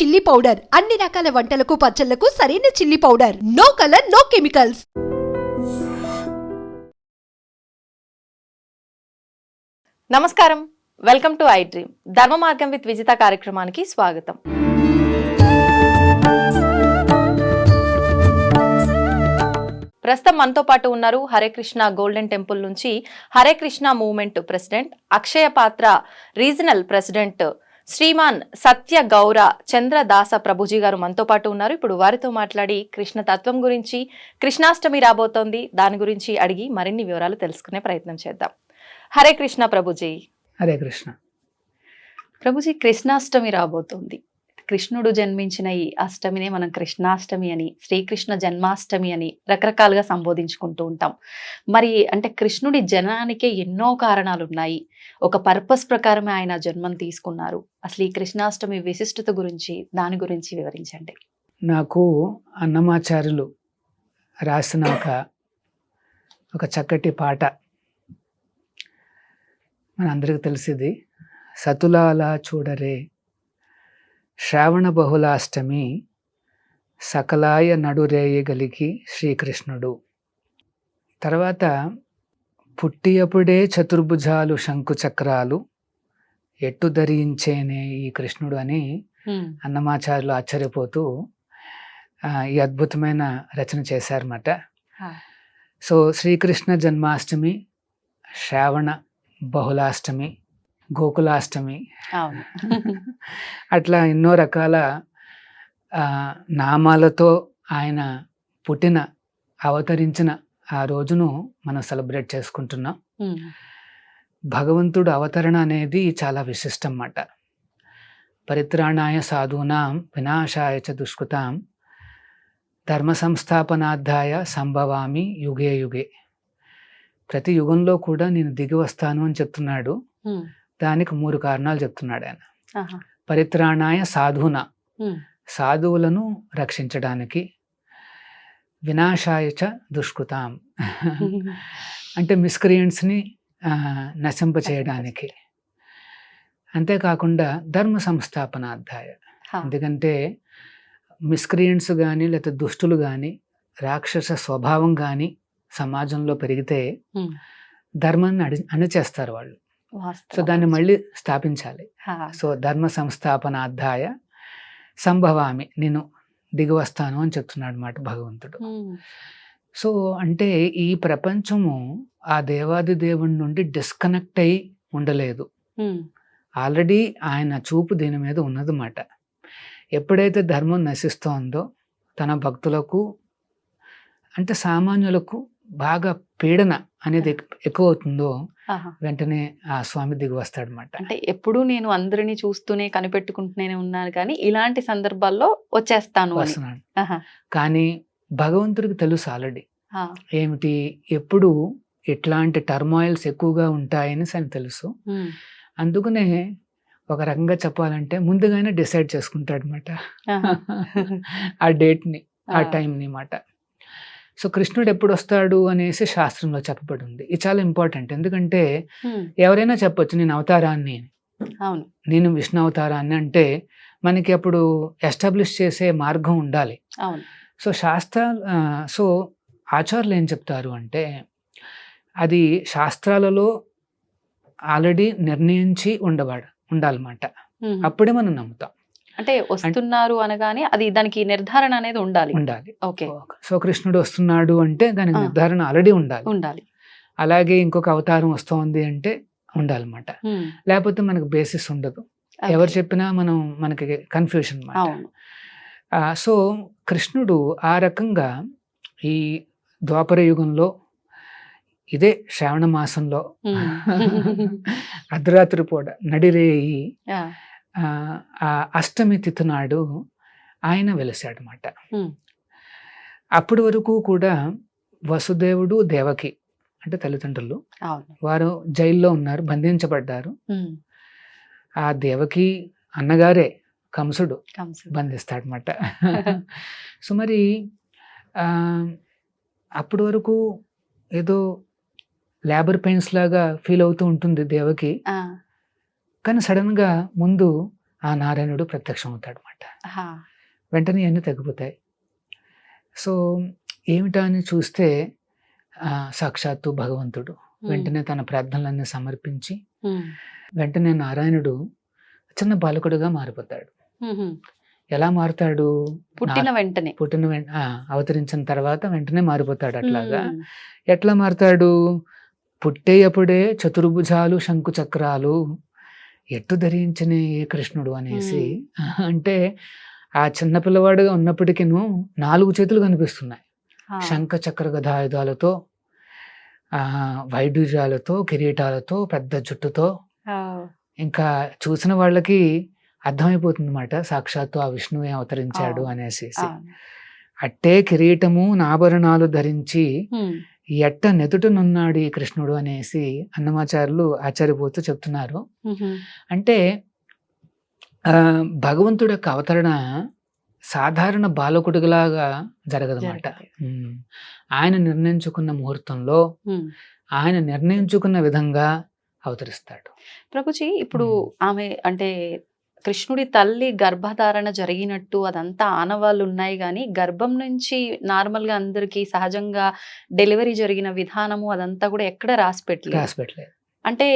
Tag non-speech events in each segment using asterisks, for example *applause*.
Chilli powder అన్ని రకాల వంటలకు పచ్చళ్ళకు సరైన chilli powder no colour no chemicals నమస్కారం. Welcome to I dream Dharma Margam with Vijitha కార్యక్రమానికి స్వాగతం. ప్రస్తుతం మనతో పాటు ఉన్నారు హరే కృష్ణ గోల్డెన్ టెంపుల్ నుంచి Hare Krishna movement president Akshaya Patra regional president Shriman సత్య గౌర చంద్రదాస ప్రభుజీ గారు మనతో పాటు ఉన్నారు. ఇప్పుడు వారితో మాట్లాడి కృష్ణ తత్వం గురించి కృష్ణాష్టమి రాబోతోంది. దాని గురించి అడిగి మరిన్ని వివరాలు తెలుసుకునే ప్రయత్నం చేద్దాం. హరే కృష్ణ ప్రభుజీ. హరే కృష్ణ. ప్రభుజీ కృష్ణాష్టమి రాబోతోంది. కృష్ణుడు జన్మించిన ఈ అష్టమినే మనం కృష్ణాష్టమి అని శ్రీకృష్ణ జన్మాష్టమి అని రకరకాలుగా సంబోధించుకుంటూ ఉంటాం. మరి అంటే కృష్ణుడి జననానికే ఎన్నో కారణాలు ఉన్నాయి ఒక పర్పస్ ప్రకారమే ఆయన జన్మం తీసుకున్నారు. అసలు ఈ కృష్ణాష్టమి విశిష్టత గురించి దాని గురించి వివరించండి. నాకు అన్నమాచార్యులు రాసిన ఒక ఒక చక్కటి పాట మనందరికీ తెలిసింది. సతులాలా చూడరే శ్రావణ బహుళాష్టమి సకలాయ నడురేయగలిగి శ్రీకృష్ణుడు. తర్వాత పుట్టియప్పుడే చతుర్భుజాలు శంకు చక్రాలు ఎట్టు ధరించేనే ఈ కృష్ణుడు అని అన్నమాచార్యులు ఆశ్చర్యపోతూ ఈ అద్భుతమైన రచన చేశారన్నమాట. సో శ్రీకృష్ణ జన్మాష్టమి శ్రావణ బహుళాష్టమి గోకులాష్టమి. *laughs* అట్లా ఎన్నో రకాల నామాలతో ఆయన పుట్టిన అవతరించిన ఆ రోజును మనం సెలబ్రేట్ చేసుకుంటున్నాం. భగవంతుడు అవతరణ అనేది చాలా విశిష్టం అన్నమాట పరిత్రాణాయ సాధూనాం వినాశాయ చ దుష్కృతాం ధర్మ సంస్థాపనార్థాయ సంభవామి యుగే యుగే. ప్రతి యుగంలో కూడా నేను దిగి వస్తాను అని చెప్తున్నాడు. దానికి మూడు కారణాలు చెప్తున్నాడు ఆయన. పరిత్రాణాయ సాధూన. సాధువులను రక్షించడానికి వినాశాయ చ దుష్కృతాం *laughs* అంటే మిస్క్రియంట్స్ని నశింప చేయడానికి అంతేకాకుండా ధర్మ సంస్థాపనార్థాయ హా. ఎందుకంటే మిస్క్రియంట్స్ కానీ లేకపోతే దుష్టులు కానీ రాక్షస స్వభావం కానీ సమాజంలో పెరిగితే. ధర్మాన్ని అడి అణిచేస్తారు వాళ్ళు సో. దాన్ని మళ్ళీ స్థాపించాలి. సో ధర్మ సంస్థాపనార్థాయ సంభవామి నేను దిగి వస్తాను అని చెప్తున్నాడు అనమాట భగవంతుడు. సో అంటే ఈ ప్రపంచము ఆ దేవాది దేవుడి నుండి డిస్కనెక్ట్ అయి ఉండలేదు. ఆల్రెడీ ఆయన చూపు దీని మీద ఉన్నదన్నమాట ఎప్పుడైతే ధర్మం నశిస్తోందో తన భక్తులకు అంటే సామాన్యులకు బాగా పీడన అనేది ఎక్- ఎక్కువ అవుతుందో. వెంటనే ఆ స్వామి దిగి వస్తాడనమాట అంటే ఎప్పుడూ నేను అందరినీ చూస్తూనే కనిపెట్టుకుంటూనే ఉన్నాను కానీ ఇలాంటి సందర్భాల్లో వచ్చేస్తాను ఆహా. కానీ భగవంతుడికి తెలుసు ఆల్రెడీ. ఏమిటి ఎప్పుడు ఇట్లాంటి టర్మాయిల్స్ ఎక్కువగా ఉంటాయని ఆయన తెలుసు. అందుకనే ఒక రకంగా చెప్పాలంటే ముందుగానే డిసైడ్ చేసుకుంటాడు అనమాట. *laughs* ఆ డేట్ని ఆ ఆ. టైంని మాట సో కృష్ణుడు ఎప్పుడు వస్తాడు అనేసి శాస్త్రంలో చెప్పబడి ఉంది ఇది చాలా ఇంపార్టెంట్. ఎందుకంటే. ఎవరైనా చెప్పొచ్చు నేను అవతారాన్ని. అవును. నేను విష్ణు అవతారాన్ని అంటే మనకి అప్పుడు ఎస్టాబ్లిష్ చేసే మార్గం ఉండాలి. అవును. సో శాస్త్ర సో ఆచార్యులు ఏం చెప్తారు అంటే అది శాస్త్రాలలో ఆల్రెడీ నిర్ణయించి ఉండవాడు ఉండాలన్నమాట. అప్పుడే మనం నమ్ముతాం. అంటే వస్తున్నారు అనగానే అది దానికి నిర్ధారణ అనేది ఉండాలి. ఉండాలి. ఓకే. సో కృష్ణుడు వస్తున్నాడు అంటే దానికి. నిర్ధారణ ఆల్రెడీ ఉండాలి. ఉండాలి. అలాగే ఇంకొక అవతారం వస్తోంది అంటే ఉండాలన్నమాట. లేకపోతే మనకు బేసిస్ ఉండదు. ఎవరు చెప్పినా మనం మనకి కన్ఫ్యూషన్ సో కృష్ణుడు ఆ రకంగా ఈ ద్వాపర యుగంలో ఇదే శ్రావణ మాసంలో. *laughs* అర్ధరాత్రి పూట నడిరేయి అష్టమి తిథి నాడు ఆయన వెలిసాడనమాట. అప్పటి వరకు కూడా వసుదేవుడు దేవకి అంటే తల్లిదండ్రులు వారు జైల్లో ఉన్నారు బంధించబడ్డారు. ఆ దేవకి అన్నగారే కంసుడు. బంధిస్తాడనమాట *laughs* సో మరి ఆ, అప్పటి వరకు ఏదో లేబర్ పెయిన్స్ లాగా ఫీల్ అవుతూ ఉంటుంది దేవకి ఆ. కానీ సడన్గా ముందు ఆ నారాయణుడు ప్రత్యక్షం అవుతాడు అనమాట. వెంటనే అన్నీ తగ్గిపోతాయి సో ఏమిటా అని చూస్తే సాక్షాత్తు భగవంతుడు వెంటనే తన ప్రార్థనలన్నీ సమర్పించి. వెంటనే నారాయణుడు చిన్న బాలకుడుగా మారిపోతాడు. ఎలా మారుతాడు పుట్టిన వెంటనే పుట్టిన అవతరించిన తర్వాత వెంటనే మారిపోతాడు అట్లాగా. ఎట్లా మారుతాడు పుట్టేయప్పుడే చతుర్భుజాలు శంకు చక్రాలు ఎట్టు ధరించిన ఏ కృష్ణుడు అనేసి అంటే ఆ చిన్న పిల్లవాడుగా ఉన్నప్పటికీను నాలుగు చేతులు కనిపిస్తున్నాయి. శంఖ చక్ర గదాయుధాలతో ఆ వైడూర్యాలతో కిరీటాలతో పెద్ద జుట్టుతో. ఇంకా చూసిన వాళ్ళకి అర్థమైపోతుంది అనమాట సాక్షాత్తు ఆ విష్ణువే అవతరించాడు. అనేసి. అట్టే కిరీటము నాభరణాలు ధరించి. ఎట్ట నెదుటనున్నాడు ఈ కృష్ణుడు అనేసి అన్నమాచారులు ఆచార్యపోతూ చెప్తున్నారు. అంటే భగవంతుడి యొక్క అవతరణ సాధారణ బాలకుడిలాగా జరగదన్నమాట. ఆయన నిర్ణయించుకున్న ముహూర్తంలో. ఆయన నిర్ణయించుకున్న విధంగా అవతరిస్తాడు ప్రభుజీ ఇప్పుడు. ఆమె అంటే కృష్ణుడి తల్లి గర్భధారణ జరిగినట్టు అదంతా ఆనవాళ్ళు ఉన్నాయి కానీ గర్భం నుంచి నార్మల్గా అందరికి సహజంగా డెలివరీ జరిగిన విధానము అదంతా కూడా ఎక్కడ రాసి పెట్టలేదు అంటే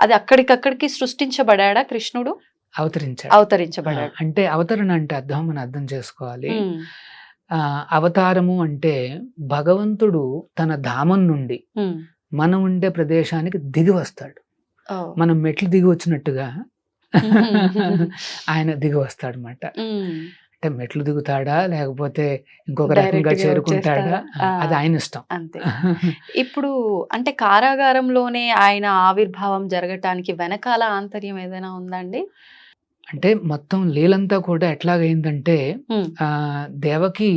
అది అక్కడికక్కడికి సృష్టించబడాడా కృష్ణుడు? అవతరించాడు. అవతరించబడాడు. అంటే అవతరణ అంటే అర్థం మనం అర్థం చేసుకోవాలి. అవతారము అంటే భగవంతుడు తన ధామం నుండి. మనం ఉండే ప్రదేశానికి దిగి వస్తాడు. మనం మెట్లు దిగి వచ్చినట్టుగా *laughs* ఆయన దిగి వస్తాడు అనమాట. అంటే మెట్లు దిగుతాడా లేకపోతే ఇంకొక రకంగా చేరుకుంటాడా అది. ఆయన ఇష్టం అంతే *laughs* ఇప్పుడు అంటే కారాగారంలోనే ఆయన ఆవిర్భావం జరగటానికి వెనకాల ఆంతర్యం ఏదైనా ఉందండి అంటే మొత్తం లీలంతా కూడా ఎట్లాగైందంటే. ఆ దేవకి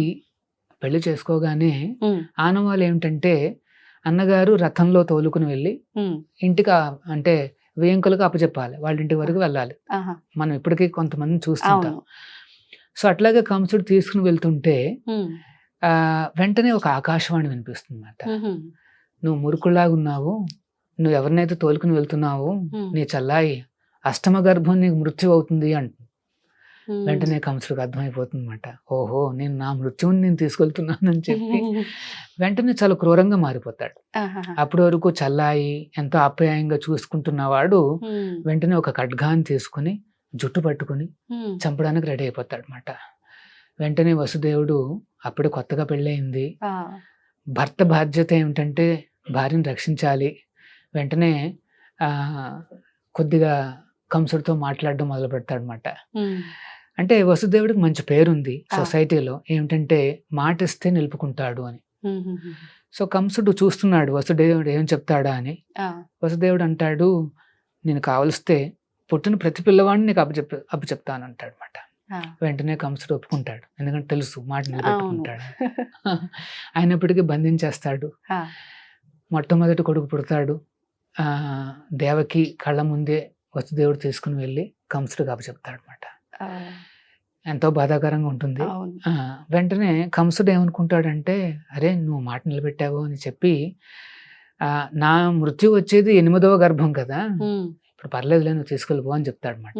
పెళ్ళి చేసుకోగానే. ఆనవాళ్ళు ఏమిటంటే అన్నగారు రథంలో తోలుకుని వెళ్ళి. ఇంటికి అంటే వేంకులకు అప్పచెప్పాలి వాళ్ళ ఇంటి వరకు వెళ్ళాలి. మనం ఇప్పటికీ కొంతమంది చూస్తుంటాం సో అట్లాగే కంసుడు తీసుకుని వెళ్తుంటే వెంటనే ఒక ఆకాశవాణి వినిపిస్తుంది అన్నమాట. నువ్వు మురుకులాగా ఉన్నావు నువ్వు ఎవరినైతే తోలుకుని వెళ్తున్నావు. నీ చల్లాయి అష్టమ గర్భం నీకు మృత్యు అవుతుంది అంట. వెంటనే కంసుడికి అర్థమైపోతుంది అనమాట ఓహో నేను నా మృత్యువుని నేను తీసుకెళ్తున్నానని చెప్పి *laughs* వెంటనే చాలా క్రూరంగా మారిపోతాడు. అప్పటి వరకు చల్లాయి ఎంతో ఆప్యాయంగా చూసుకుంటున్నవాడు. వెంటనే ఒక ఖడ్గాన్ని తీసుకుని జుట్టు పట్టుకుని. చంపడానికి రెడీ అయిపోతాడు అనమాట వెంటనే వసుదేవుడు అప్పుడు కొత్తగా పెళ్ళయింది. భర్త బాధ్యత ఏమిటంటే భార్యను రక్షించాలి వెంటనే కొద్దిగా కంసుడితో మాట్లాడడం మొదలు పెడతాడు అనమాట ఉమ్. అంటే వసుదేవుడికి మంచి పేరుంది. సొసైటీలో ఏమిటంటే మాట ఇస్తే నిలుపుకుంటాడు అని. సో కంసుడు చూస్తున్నాడు వసుదేవుడు ఏం చెప్తాడా అని. వసుదేవుడు అంటాడు నేను కావలిస్తే పుట్టిన ప్రతి పిల్లవాడిని నీకు అప్పచెప్ అప్పచెప్తాను అంటాడు అనమాట. వెంటనే కంసుడు ఒప్పుకుంటాడు ఎందుకంటే తెలుసు మాట నిలబెట్టుకుంటాడు *laughs* అయినప్పటికీ బంధించేస్తాడు. మొట్టమొదటి కొడుకు పుడతాడు దేవకి కళ్ళ ముందే వసుదేవుడు తీసుకుని వెళ్ళి కంసుడికి అప్పచెప్తాడు అనమాట. ఎంతో బాధాకరంగా ఉంటుంది. వెంటనే కంసుడు ఏమనుకుంటాడంటే అరే నువ్వు మాట నిలబెట్టావు అని చెప్పి నా మృత్యు వచ్చేది ఎనిమిదవ గర్భం కదా. ఇప్పుడు పర్లేదులే నువ్వు తీసుకెళ్ళిపో అని చెప్తాడు అనమాట.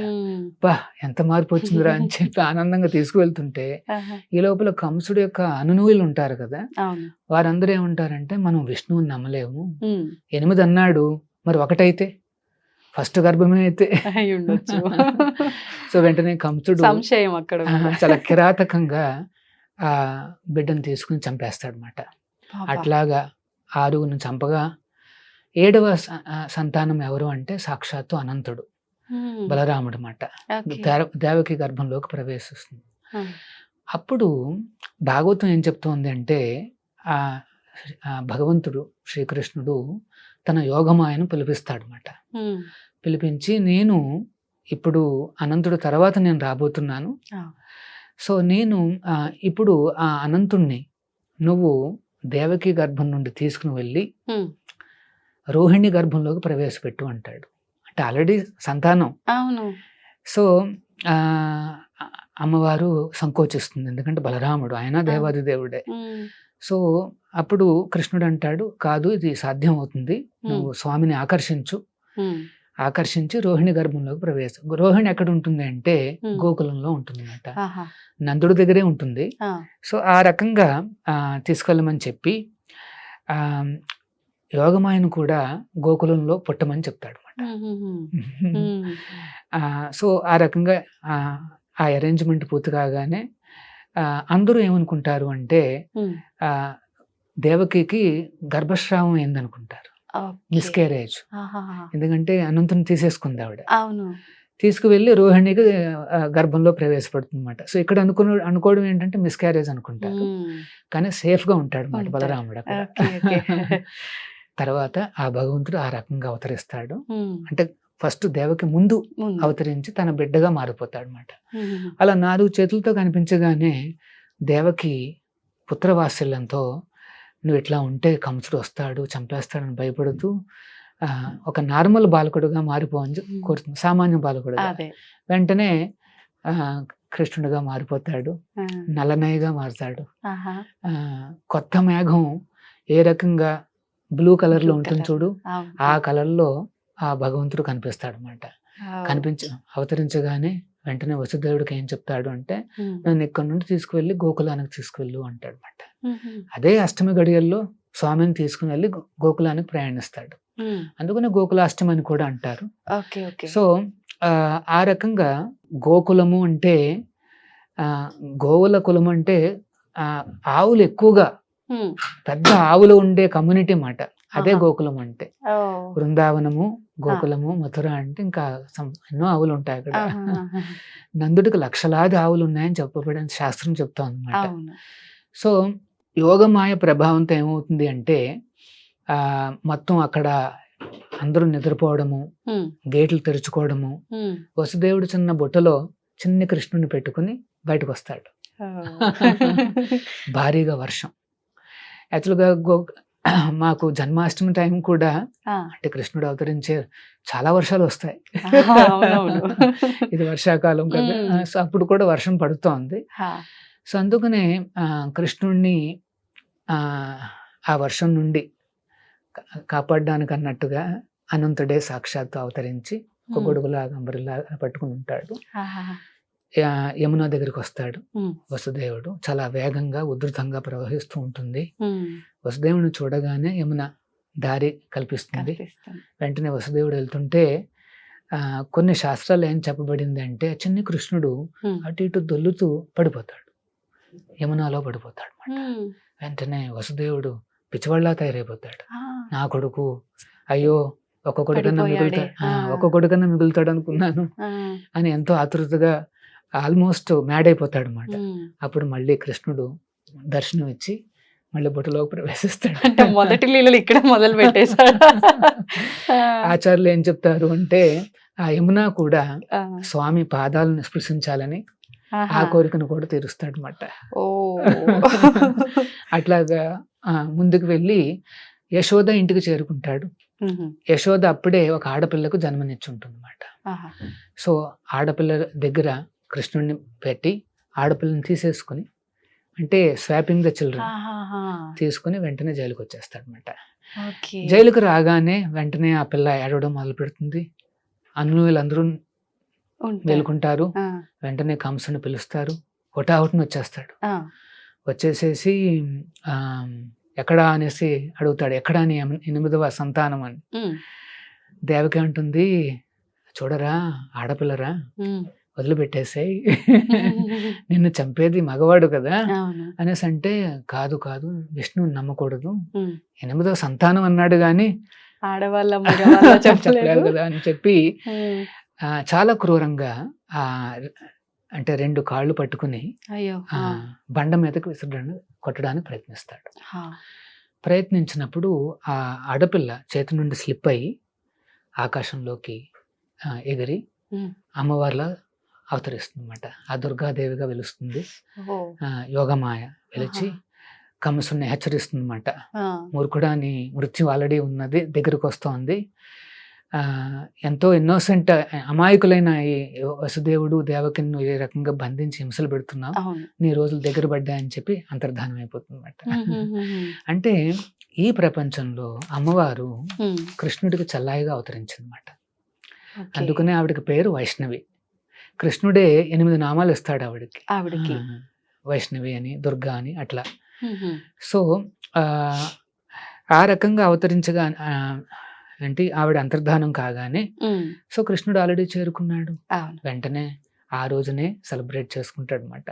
బా ఎంత మార్పు వచ్చిందిరా అని చెప్పి ఆనందంగా తీసుకువెళ్తుంటే. ఈ లోపల కంసుడు యొక్క అనునూయులు ఉంటారు కదా. వారందరూ ఏమంటారంటే మనం విష్ణువుని నమ్మలేము. ఎనిమిది అన్నాడు మరి ఒకటైతే? ఫస్ట్ గర్భమే అయితే అయి ఉండొచ్చు సో వెంటనే కంసుడు సంశయం అక్కడ. చాలా కిరాతకంగా ఆ బిడ్డను తీసుకుని చంపేస్తాడు అనమాట పాప. అట్లాగా ఆరుగురిని చంపగా ఏడవ సంతానం ఎవరు అంటే సాక్షాత్తు అనంతుడు. బలరాముడు. దేవ- దేవకి గర్భంలోకి ప్రవేశిస్తుంది. అప్పుడు భాగవతం ఏం చెప్తోంది అంటే ఆ భగవంతుడు శ్రీకృష్ణుడు తన యోగమాయను పిలిపిస్తాడు అనమాట ఉమ్. పిలిపించి నేను ఇప్పుడు అనంతుడు తర్వాత నేను రాబోతున్నాను. సో నేను ఇప్పుడు ఆ అనంతుణ్ణి నువ్వు దేవకి గర్భం నుండి తీసుకుని వెళ్ళి. రోహిణి గర్భంలోకి ప్రవేశపెట్టు అంటాడు. అంటే ఆల్రెడీ సంతానం. అవును. సో అమ్మవారు సంకోచిస్తుంది. ఎందుకంటే బలరాముడు ఆయన దేవాది దేవుడే. సో అప్పుడు కృష్ణుడు అంటాడు కాదు ఇది సాధ్యం అవుతుంది. నువ్వు స్వామిని ఆకర్షించు. ఆకర్షించి రోహిణి గర్భంలోకి ప్రవేశం రోహిణి ఎక్కడ ఉంటుంది అంటే. గోకులంలో ఉంటుంది అనమాట. నందుడి దగ్గరే ఉంటుంది. సో ఆ రకంగా తీసుకెళ్ళమని చెప్పి యోగమాయను కూడా గోకులంలో పుట్టమని చెప్తాడు. అనమాట. సో ఆ రకంగా ఆ, అరేంజ్మెంట్ పూర్తి కాగానే అందరూ ఏమనుకుంటారు అంటే దేవకికి గర్భస్రావం అయిందనుకుంటారు ఓకే. మిస్కేరేజ్. ఎందుకంటే అనంతుని తీసేసుకుంది ఆవిడ అవును తీసుకువెళ్ళి రోహిణికి గర్భంలో ప్రవేశపెడుతుంది అనమాట సో ఇక్కడ అనుకున్న అనుకోవడం ఏంటంటే మిస్క్యారేజ్ అనుకుంటారు. కానీ సేఫ్గా ఉంటాడు ఉంటాడు. బలరాముడు. *laughs* తర్వాత ఆ భగవంతుడు ఆ రకంగా అవతరిస్తాడు. అంటే ఫస్ట్ దేవకి ముందు. అవతరించి తన బిడ్డగా మారిపోతాడు అనమాట. అలా నాలుగు చేతులతో కనిపించగానే దేవకి పుత్రవాత్సల్యంతో నువ్వు ఇట్లా ఉంటే కంసుడు వస్తాడు చంపేస్తాడని భయపడుతూ ఆ, ఒక నార్మల్ బాలకుడుగా మారిపోవని. కోరుతుంది సామాన్య బాలకుడుగా అదే వెంటనే ఆ, కృష్ణుడిగా మారిపోతాడు ఆ. నల్లనయ్యగా మారుతాడు కొత్త మేఘం ఏ రకంగా బ్లూ కలర్లో ఉంటుంది. చూడు. ఆ కలర్లో ఆ భగవంతుడు కనిపిస్తాడు అనమాట. కనిపించ అవతరించగానే వెంటనే వసుదేవుడికి ఏం చెప్తాడు అంటే. నన్ను ఇక్కడ నుండి తీసుకువెళ్ళి గోకులానికి తీసుకువెళ్ళు అంటాడు అనమాట. అదే అష్టమి గడియల్లో స్వామిని తీసుకుని వెళ్ళి గోకులానికి ప్రయాణిస్తాడు. అందుకనే గోకులాష్టమి అని కూడా అంటారు సో ఆ, రకంగా గోకులము అంటే ఆ, గోవుల కులం అంటే ఆవులు ఎక్కువగా. పెద్ద ఆవులు ఉండే కమ్యూనిటీ మాట అదే. గోకులం అంటే. బృందావనము గోకులము మథుర అంటే ఇంకా ఎన్నో ఆవులు ఉంటాయి అక్కడ. నందుడికి లక్షలాది ఆవులు ఉన్నాయని చెప్పబడిన శాస్త్రం చెప్తా అనమాట సో యోగమాయ ప్రభావంతో ఏమవుతుంది అంటే మొత్తం అక్కడ అందరూ నిద్రపోవడము. గేట్లు తెరుచుకోవడము. వసుదేవుడు చిన్న బుట్టలో చిన్న కృష్ణుని పెట్టుకుని బయటకు వస్తాడు. *laughs* భారీగా వర్షం యాక్చువల్గా గో *clears throat* మాకు జన్మాష్టమి టైం కూడా. అంటే కృష్ణుడు అవతరించే చాలా వర్షాలు వస్తాయి *laughs* ఇది వర్షాకాలం కదా. సో అప్పుడు కూడా వర్షం పడుతోంది. సో అందుకనే కృష్ణుణ్ణి ఆ, వర్షం నుండి కాపాడడానికి అన్నట్టుగా అనంతుడే సాక్షాత్తు అవతరించి ఒక. గొడుగులాగా అంబరిలాగా పట్టుకుని ఉంటాడు యమున దగ్గరికి వస్తాడు. వసుదేవుడు చాలా వేగంగా ఉధృతంగా ప్రవహిస్తూ ఉంటుంది. వసుదేవుని చూడగానే యమున దారి కల్పిస్తుంది. వెంటనే వసుదేవుడు వెళ్తుంటే కొన్ని శాస్త్రాలు ఏం చెప్పబడింది అంటే చిన్ని కృష్ణుడు. అటు ఇటు దొల్లుతూ పడిపోతాడు యమునాలో పడిపోతాడు. వెంటనే వసుదేవుడు పిచ్చివాళ్ళ తయారైపోతాడు. నా కొడుకు అయ్యో ఒక్క కొడుకన్నా. మిగులుతాడు ఆ. ఒక్క కొడుకన్నా మిగులుతాడు అనుకున్నాను. అని ఎంతో ఆతృతగా ఆల్మోస్ట్ మ్యాడ్ అయిపోతాడు అనమాట. అప్పుడు మళ్ళీ కృష్ణుడు దర్శనం ఇచ్చి మళ్ళీ బుట్టలోకి ప్రవేశిస్తాడు అంటే మొదటి లీలలు ఇక్కడ మొదలు పెట్టేశాడు *laughs* ఆచార్యులు ఏం చెప్తారు అంటే ఆ యమున కూడా. స్వామి పాదాలను స్పృశించాలని ఆ. కోరికను కూడా తీరుస్తాడు అనమాట ఓ *laughs* అట్లాగా ముందుకు వెళ్ళి యశోద ఇంటికి చేరుకుంటాడు. యశోద అప్పుడే ఒక ఆడపిల్లకు జన్మనిచ్చుంటుంది అనమాట ఆహా. సో ఆడపిల్ల దగ్గర కృష్ణుడిని పెట్టి ఆడపిల్లని తీసేసుకుని అంటే స్వాపింగ్ ద చిల్డ్రన్. తీసుకుని వెంటనే జైలుకి వచ్చేస్తాడు అనమాట ఓకే జైలుకు రాగానే వెంటనే ఆ పిల్ల ఏడవడం మొదలు పెడుతుంది అన్నులందరూ ఉంటా. మేలుకుంటారు. ఆ. వెంటనే కంసుని పిలుస్తారు. హుటాహుటిని వచ్చేస్తాడు. వచ్చేసేసి ఆ, ఎక్కడా అనేసి అడుగుతాడు. ఎక్కడా అని ఎనిమిదవ సంతానం అని. దేవకి అంటుంది చూడరా ఆడపిల్లరా. వదిలిపెట్టేసాయి. *laughs* నిన్ను చంపేది మగవాడు కదా అనేసి అంటే కాదు కాదు విష్ణువుని నమ్మకూడదు. ఎనిమిదవ సంతానం అన్నాడు కానీ ఆడవాళ్ళ *laughs* చెప్పలేదు. కదా అని చెప్పి చాలా క్రూరంగా ఆ అంటే రెండు కాళ్ళు పట్టుకుని. బండ మీదకి విసరడానికి కొట్టడానికి ప్రయత్నిస్తాడు. ప్రయత్నించినప్పుడు ఆ ఆడపిల్ల చేతి నుండి స్లిప్ అయ్యి ఆకాశంలోకి ఎగిరి. అమ్మవారిలా అవతరిస్తుంది అనమాట ఆ దుర్గాదేవిగా వెలుస్తుంది యోగమాయ వెలిచి. కంసుని హెచ్చరిస్తుంది అనమాట ఆ. మూర్ఖుడా నీ మృత్యు ఆల్రెడీ ఉన్నది దగ్గరకు వస్తోంది ఎంతో ఇన్నోసెంట్ అమాయకులైన ఈ వసుదేవుడు దేవకిని ఏ రకంగా బంధించి హింసలు పెడుతున్నావు నీ రోజులు దగ్గర పడ్డాయని చెప్పి అంతర్ధానం అయిపోతుంది అనమాట. అంటే ఈ ప్రపంచంలో అమ్మవారు. కృష్ణుడికి చల్లాయిగా అవతరించిందన్నమాట ఓకే. అందుకనే ఆవిడకి పేరు వైష్ణవి కృష్ణుడే ఎనిమిది నామాలు ఇస్తాడు ఆవిడకి ఆవిడకి వైష్ణవి అని దుర్గా అని అట్లా. సో ఆ రకంగా అవతరించగా ఏంటి ఆవిడ అంతర్ధానం కాగానే. సో కృష్ణుడు ఆల్రెడీ చేరుకున్నాడు వెంటనే ఆ రోజునే సెలబ్రేట్ చేసుకుంటాడు అనమాట.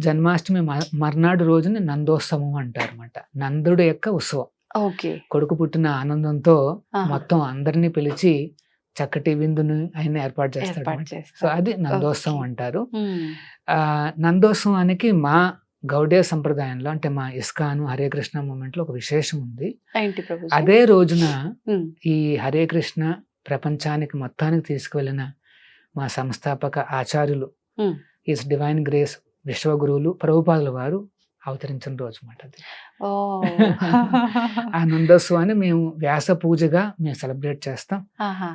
జన్మాష్టమి మర్నాడు రోజుని నందోత్సవం అంటారు అనమాట నందుడు యొక్క ఉత్సవం ఓకే కొడుకు పుట్టిన ఆనందంతో. మొత్తం అందరినీ పిలిచి చక్కటి విందును ఆయన ఏర్పాటు చేస్తాడు. సో. అది నందోత్సవం. అంటారు. ఆ నందోత్సవానికి మా గౌడీయ సంప్రదాయంలో అంటే మా ఇస్కాను హరే కృష్ణ మూమెంట్లో ఒక విశేషం ఉంది అదే రోజున. ఈ హరే కృష్ణ ప్రపంచానికి మొత్తానికి తీసుకువెళ్ళిన మా సంస్థాపక ఆచార్యులు. ఈస్ డివైన్ గ్రేస్ విశ్వగురువులు ప్రభుపాదుల వారు అవతరించిన రోజు అన్నమాట అది ఆ నందోత్సవాన్ని మేము వ్యాస పూజగా మేము సెలబ్రేట్ చేస్తాం.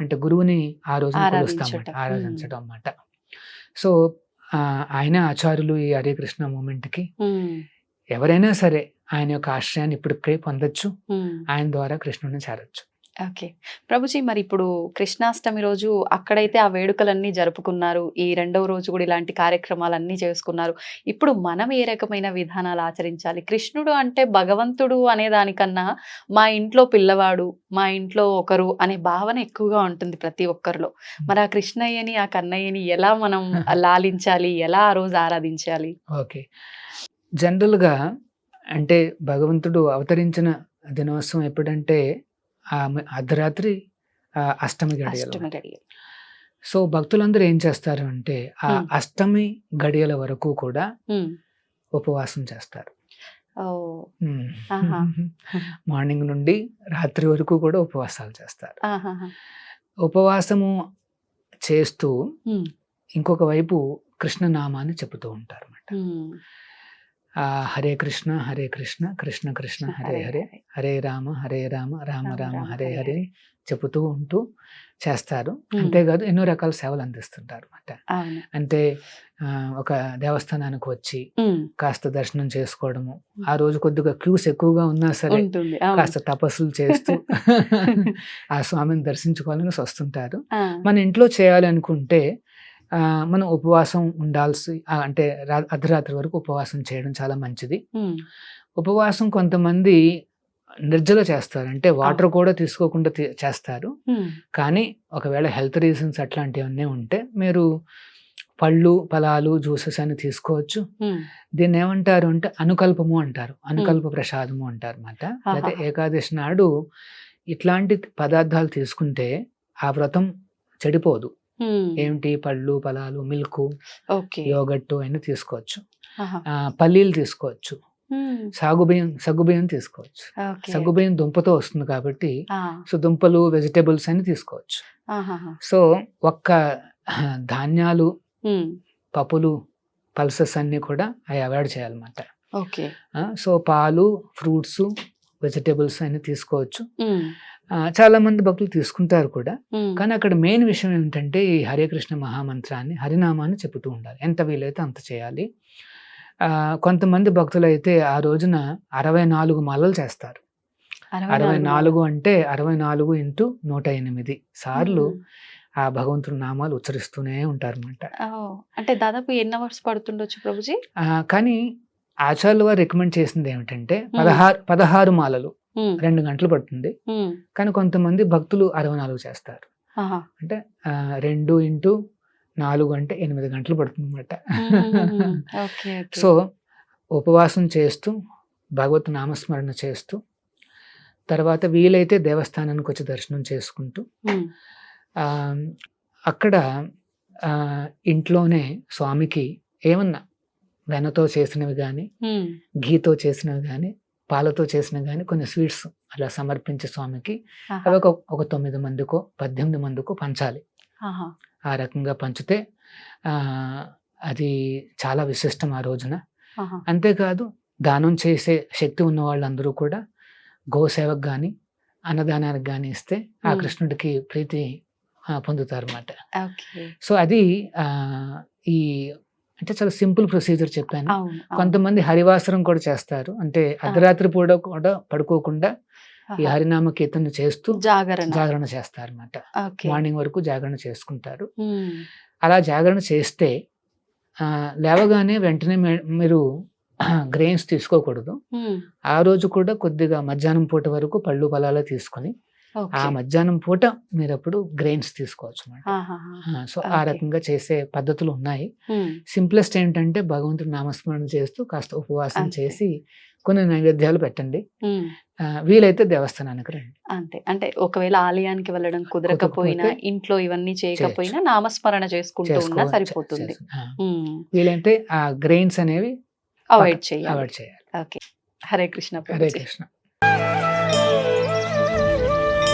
అంటే గురువుని ఆ రోజు కొలుస్తాం ఆరాధించటం. అన్నమాట, సో ఆ, ఆయన ఆచార్యులు ఈ హరే కృష్ణ మూమెంట్కి మ్మ్. ఎవరైనా సరే ఆయన యొక్క ఆశ్రయాన్ని ఇప్పటికే పొందొచ్చు. ఆయన ద్వారా కృష్ణుని చేరొచ్చు ఓకే. ప్రభుజీ మరి ఇప్పుడు కృష్ణాష్టమి రోజు అక్కడైతే ఆ వేడుకలన్నీ జరుపుకున్నారు. ఈ రెండవ రోజు కూడా ఇలాంటి కార్యక్రమాలన్నీ చేసుకున్నారు. ఇప్పుడు మనం ఏ రకమైన విధానాలు ఆచరించాలి? కృష్ణుడు అంటే భగవంతుడు అనే దానికన్నా మా ఇంట్లో పిల్లవాడు మా ఇంట్లో ఒకరు అనే భావన ఎక్కువగా ఉంటుంది ప్రతి ఒక్కరిలో. మరి ఆ కృష్ణయ్యని ఆ కన్నయ్యని ఎలా మనం *laughs* లాలించాలి? ఎలా ఆ రోజు ఆరాధించాలి? ఓకే. జనరల్గా అంటే భగవంతుడు అవతరించిన దినోత్సవం ఎప్పుడంటే ఆ మ- అర్ధరాత్రి అష్టమి గడియలు అష్టమి సో భక్తులందరూ ఏం చేస్తారు అంటే ఆ Hmm. అష్టమి గడియల వరకు కూడా ఉమ్. ఉపవాసం చేస్తారు ఓ Hmm. ఆహా. *laughs* మార్నింగ్ నుండి రాత్రి వరకు కూడా ఉపవాసాలు చేస్తారు ఆహాహా. ఉపవాసము చేస్తూ ఉమ్. ఇంకొక వైపు కృష్ణనామాన్ని చెబుతూ ఉంటారు అన్నమాట ఉమ్. ఆ, హరే కృష్ణ హరే కృష్ణ కృష్ణ కృష్ణ హరే హరే హరే. రామ హరే రామ రామ రామ హరే హరే చెబుతూ ఉంటూ చేస్తారు. అంతేకాదు ఎన్నో రకాల సేవలు అందిస్తుంటారు అన్నమాట. అవును. అంటే ఒక దేవస్థానానికి వచ్చి. కాస్త దర్శనం చేసుకోవడము. ఆ రోజు కొద్దిగా క్యూస్ ఎక్కువగా ఉన్నా సరే. కాస్త తపస్సులు చేస్తూ *laughs* ఆ స్వామిని దర్శించుకోవాలని వస్తుంటారు. మన ఇంట్లో చేయాలి అనుకుంటే ఆ, మనం ఉపవాసం ఉండాల్సి అంటే అర్ధరాత్రి వరకు ఉపవాసం చేయడం చాలా మంచిది. ఉపవాసం కొంతమంది నిర్జల చేస్తారు. అంటే వాటర్ కూడా తీసుకోకుండా చేస్తారు. కానీ ఒకవేళ హెల్త్ రీజన్స్ అట్లాంటివన్నీ ఉంటే మీరు పళ్ళు ఫలాలు జ్యూసెస్ అని తీసుకోవచ్చు. దీన్ని ఏమంటారు అంటే అనుకల్పము అంటారు. అనుకల్ప ప్రసాదము అంటారు అయితే ఆహాహా. ఏకాదశి నాడు ఇట్లాంటి పదార్థాలు తీసుకుంటే ఆ వ్రతం చెడిపోదు. ఉమ్. ఏమిటి పళ్ళు ఫలాలు మిల్క్ ఓకే యోగట్టు అన్ని తీసుకోవచ్చు ఆహా. ఆ, పల్లీలు తీసుకోవచ్చు ఉమ్. సాగుబియ్యం సగ్గుబియ్యం తీసుకోవచ్చు ఓకే సగ్గుబియ్యం దుంపతో వస్తుంది కాబట్టి ఆ, సో దుంపలు వెజిటేబుల్స్ అని తీసుకోవచ్చు ఆహాహా. సో ఒక్క *laughs* ధాన్యాలు. పప్పులు పల్సెస్ అన్నీ కూడా అవి అవాయిడ్ చేయాలన్నమాట ఓకే ఆ, సో పాలు ఫ్రూట్స్ వెజిటేబుల్స్ అన్ని తీసుకోవచ్చు. చాలా మంది భక్తులు తీసుకుంటారు కూడా. కానీ అక్కడ మెయిన్ విషయం ఏంటంటే ఈ హరే కృష్ణ మహామంత్రాన్ని హరినామాన్ని చెబుతూ ఉండాలి. ఎంత వీలైతే అంత చేయాలి. ఆ, కొంతమంది భక్తులు అయితే ఆ రోజున అరవై నాలుగు మాలలు చేస్తారు. అరవై నాలుగు. అంటే అరవై నాలుగు ఇంటూ నూట ఎనిమిది సార్లు. ఆ భగవంతుడి నామాలు ఉచ్చరిస్తూనే ఉంటారు అనమాట అంటే దాదాపు ఎన్ని అవర్స్ పడుతుండొచ్చు ప్రభుజీ? కానీ ఆచార్యులు వారు రికమెండ్ చేసింది ఏమిటంటే పదహారు పదహారు మాలలు. రెండు గంటలు పడుతుంది. కానీ కొంతమంది భక్తులు అరవై నాలుగు చేస్తారు. అంటే రెండు ఇంటూ నాలుగు అంటే ఎనిమిది గంటలు పడుతుంది అనమాట. సో ఉపవాసం చేస్తూ భగవత్ నామస్మరణ చేస్తూ తర్వాత వీలైతే దేవస్థానానికి వచ్చి దర్శనం చేసుకుంటూ అక్కడ ఇంట్లోనే స్వామికి ఏమన్నా వెనతో చేసినవి కానీ. ఘీతో చేసినవి కానీ పాలతో చేసినవి కానీ కొన్ని స్వీట్స్ అలా సమర్పించి స్వామికి. అవి ఒక ఒక తొమ్మిది మందికో పద్దెనిమిది మందికో పంచాలి. ఆ రకంగా పంచితే ఆ, అది చాలా విశిష్టం ఆ రోజున. అంతేకాదు దానం చేసే శక్తి ఉన్న వాళ్ళందరూ కూడా గోసేవకు కానీ అన్నదానానికి కానీ ఇస్తే ఆ. కృష్ణుడికి ప్రీతి పొందుతారు అన్నమాట సో అది ఈ అంటే చాలా సింపుల్ ప్రొసీజర్ చెప్పాను. కొంతమంది హరివాసరం కూడా చేస్తారు. అంటే అర్ధరాత్రి పూట కూడా పడుకోకుండా ఈ హరినామ కీర్తన చేస్తూ జాగరణ. జాగరణ చేస్తారన్నమాట. ఓకే. మార్నింగ్ వరకు జాగరణ చేసుకుంటారు. అలా జాగరణ చేస్తే లేవగానే వెంటనే మీరు గ్రెయిన్స్ తీసుకోకూడదు. ఆ రోజు కూడా కొద్దిగా మధ్యాహ్నం పూట వరకు పళ్ళు పొలాలు తీసుకొని. ఆ మధ్యాహ్నం పూట మీరు అప్పుడు గ్రెయిన్స్ తీసుకోవచ్చు అన్నమాట ఆహాహా. సో ఆ. రకంగా చేసే పద్ధతులు ఉన్నాయి సింప్లెస్ట్ ఏంటంటే భగవంతుడి నామస్మరణ చేస్తూ కాస్త ఉపవాసం. చేసి కొన్ని నైవేద్యాలు పెట్టండి. వీలైతే దేవస్థానానికి రండి. అంతే. అంటే ఒకవేళ ఆలయానికి వెళ్ళడం కుదరకపోయినా ఇంట్లో ఇవన్నీ చేయకపోయినా నామస్మరణ చేసుకుంటూ ఉన్నా సరిపోతుంది. వీలైతే ఆ గ్రెయిన్స్ అనేవి అవాయిడ్ చేయాలి. అవాయిడ్ చేయాలి. ఓకే. హరే కృష్ణ హరే. కృష్ణ.